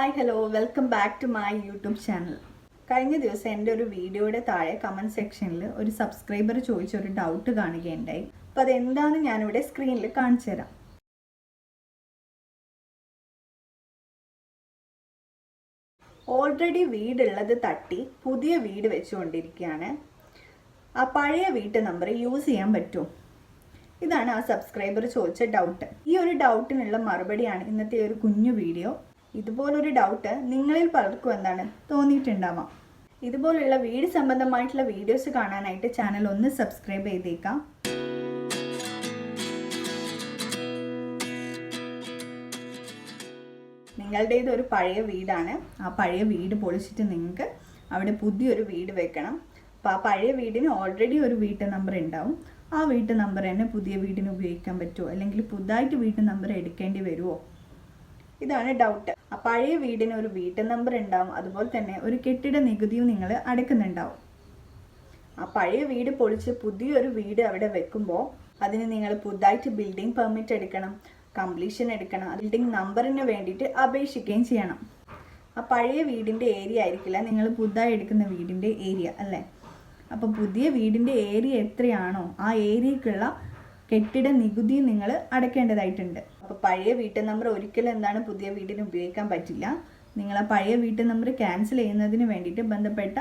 Hi hello. Welcome back to my YouTube channel. കഴിഞ്ഞ ദിവസം എന്റെ ഒരു വീഡിയോയുടെ താഴെ കമന്റ് സെക്ഷനിൽ ഒരു സബ്സ്ക്രൈബർ ചോദിച്ച ഒരു ഡൗട്ട് കാണുകയുണ്ടായി. അപ്പോൾ അതെന്താണെന്ന് ഞാനിവിടെ സ്ക്രീനിൽ കാണിച്ചു തരാം. ഓൾറെഡി വീടുള്ളത് തട്ടി പുതിയ വീട് വെച്ചുകൊണ്ടിരിക്കുകയാണ്. ആ പഴയ വീട്ട് നമ്പർ യൂസ് ചെയ്യാൻ പറ്റുമോ? ഇതാണ് ആ സബ്സ്ക്രൈബർ ചോദിച്ച ഡൗട്ട് ഈ ഒരു ഡൗട്ടിനുള്ള മറുപടിയാണ് ഇന്നത്തെ ഒരു കുഞ്ഞു വീഡിയോ. ഇതുപോലൊരു ഡൗട്ട് നിങ്ങളിൽ പലർക്കും എന്താണ് തോന്നിയിട്ടുണ്ടാവാം. ഇതുപോലുള്ള വീട് സംബന്ധമായിട്ടുള്ള വീഡിയോസ് കാണാനായിട്ട് ചാനൽ ഒന്ന് സബ്സ്ക്രൈബ് ചെയ്തേക്കാം. നിങ്ങളുടേത് ഒരു പഴയ വീടാണ്. ആ പഴയ വീട് പൊളിച്ചിട്ട് നിങ്ങൾക്ക് അവിടെ പുതിയൊരു വീട് വെക്കണം. അപ്പോൾ ആ പഴയ വീടിന് ഓൾറെഡി ഒരു വീട്ട് നമ്പർ ഉണ്ടാവും. ആ വീട്ട് നമ്പർ തന്നെ പുതിയ വീടിന് ഉപയോഗിക്കാൻ പറ്റുമോ അല്ലെങ്കിൽ പുതുതായിട്ട് വീട്ട് നമ്പർ എടുക്കേണ്ടി വരുമോ ഇതാണ് ഡൗട്ട് ആ പഴയ വീടിന് ഒരു വീട്ടു നമ്പർ ഉണ്ടാവും. അതുപോലെ തന്നെ ഒരു കെട്ടിട നികുതിയും നിങ്ങൾ അടയ്ക്കുന്നുണ്ടാവും ആ പഴയ വീട് പൊളിച്ച് പുതിയൊരു വീട് അവിടെ വെക്കുമ്പോൾ അതിന് നിങ്ങൾ പുതുതായിട്ട് ബിൽഡിംഗ് പെർമിറ്റ് എടുക്കണം കംപ്ലീഷൻ എടുക്കണം ബിൽഡിംഗ് നമ്പറിന് വേണ്ടിയിട്ട് അപേക്ഷിക്കുകയും ചെയ്യണം. ആ പഴയ വീടിന്റെ ഏരിയ ആയിരിക്കില്ല നിങ്ങൾ പുതുതായി എടുക്കുന്ന വീടിന്റെ ഏരിയ അല്ലേ? അപ്പോൾ പുതിയ വീടിന്റെ ഏരിയ എത്രയാണോ ആ ഏരിയക്കുള്ള കെട്ടിട നികുതി നിങ്ങൾ അടയ്ക്കേണ്ടതായിട്ടുണ്ട് അപ്പോൾ പഴയ വീട്ടു നമ്പർ ഒരിക്കലും എന്താണ് പുതിയ വീടിന് ഉപയോഗിക്കാൻ പറ്റില്ല. നിങ്ങൾ ആ പഴയ വീട്ടു നമ്പർ ക്യാൻസൽ ചെയ്യുന്നതിന് വേണ്ടിയിട്ട് ബന്ധപ്പെട്ട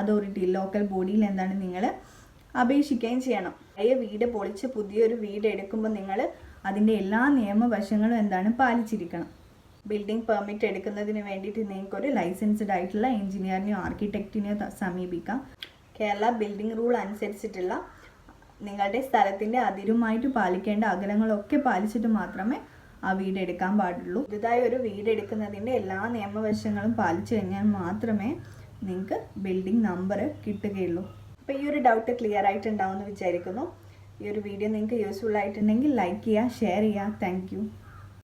അതോറിറ്റി ലോക്കൽ ബോഡിയിൽ എന്താണ് നിങ്ങൾ അപേക്ഷിക്കുകയും ചെയ്യണം. പഴയ വീട് പൊളിച്ച് പുതിയൊരു വീട് എടുക്കുമ്പോൾ നിങ്ങൾ അതിന്റെ എല്ലാ നിയമവശങ്ങളും എന്താണ് പാലിച്ചിരിക്കണം. ബിൽഡിംഗ് പെർമിറ്റ് എടുക്കുന്നതിന് വേണ്ടിയിട്ട് നിങ്ങൾക്ക് ഒരു ലൈസൻസ്ഡ് ആയിട്ടുള്ള എഞ്ചിനീയറിനെയോ ആർക്കിടെക്റ്റിനെയോ സമീപിക്കാം. കേരള ബിൽഡിംഗ് റൂൾ അനുസരിച്ചിട്ടുള്ള നിങ്ങളുടെ സ്ഥലത്തിന്റെ അതിരുമായിട്ട് പാലിക്കേണ്ട അകലങ്ങളൊക്കെ പാലിച്ചിട്ട് മാത്രമേ ആ വീട് എടുക്കാൻ പാടുള്ളൂ. പുതുതായി ഒരു വീട് എടുക്കുന്നതിന്റെ എല്ലാ നിയമവശങ്ങളും പാലിച്ചു കഴിഞ്ഞാൽ മാത്രമേ നിങ്ങൾക്ക് ബിൽഡിംഗ് നമ്പർ കിട്ടുകയുള്ളൂ. അപ്പോൾ ഈ ഒരു ഡൗട്ട് ക്ലിയർ ആയിട്ടുണ്ടാവുമെന്ന് വിചാരിക്കുന്നു. ഈ ഒരു വീഡിയോ നിങ്ങൾക്ക് യൂസ്ഫുൾ ആയിട്ടുണ്ടെങ്കിൽ ലൈക്ക് ചെയ്യുക ഷെയർ ചെയ്യുക. താങ്ക്